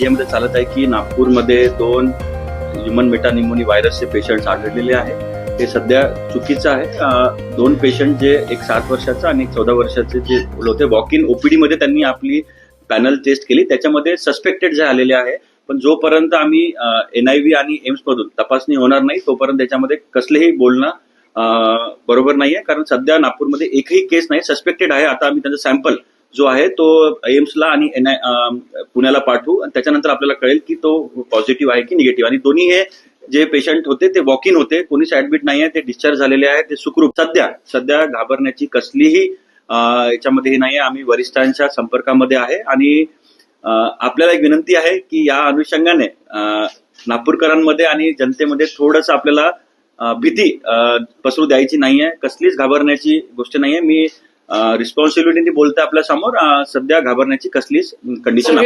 मीडियामध्ये चालत आहे की नागपूरमध्ये दोन ह्युमन मेटानिमोनी व्हायरसचे पेशंट्स आढळलेले आहे. हे सध्या चुकीचं आहे. दोन पेशंट जे एक सात वर्षाचा आणि एक चौदा वर्षाचे जे होते वॉक इन ओपीडीमध्ये त्यांनी आपली पॅनल टेस्ट केली. त्याच्यामध्ये सस्पेक्टेड जे आलेले आहे. पण जोपर्यंत आम्ही एनआयव्ही आणि एम्स मधून तपासणी होणार नाही तोपर्यंत त्याच्यामध्ये कसलेही बोलणं बरोबर बरोबर नाहीये. कारण सध्या नागपूरमध्ये एकही केस नाही. सस्पेक्टेड आहे. आता आम्ही त्यांचं सॅम्पल जो आहे तो एम्सला आणि एन आय पुण्याला पाठवू. आणि त्याच्यानंतर आपल्याला कळेल की तो पॉझिटिव्ह आहे की निगेटिव्ह आणि दोन्ही हे जे पेशंट होते ते वॉक इन होते. कोणीच ऍडमिट नाही आहे ते डिस्चार्ज झालेले आहे ते सुखरूप. सध्या सध्या घाबरण्याची कसलीही याच्यामध्ये हे नाही आहे आम्ही वरिष्ठांच्या संपर्कामध्ये आहे. आणि आपल्याला एक विनंती आहे की या अनुषंगाने नागपूरकरांमध्ये आणि जनतेमध्ये थोडंसं आपल्याला भीती पसरू द्यायची नाहीये. कसलीच घाबरण्याची गोष्ट नाहीये. मी रिस्पॉन्सिबिलिटीने बोलते आपल्यासमोर सध्या घाबरण्याची कसलीच कंडिशन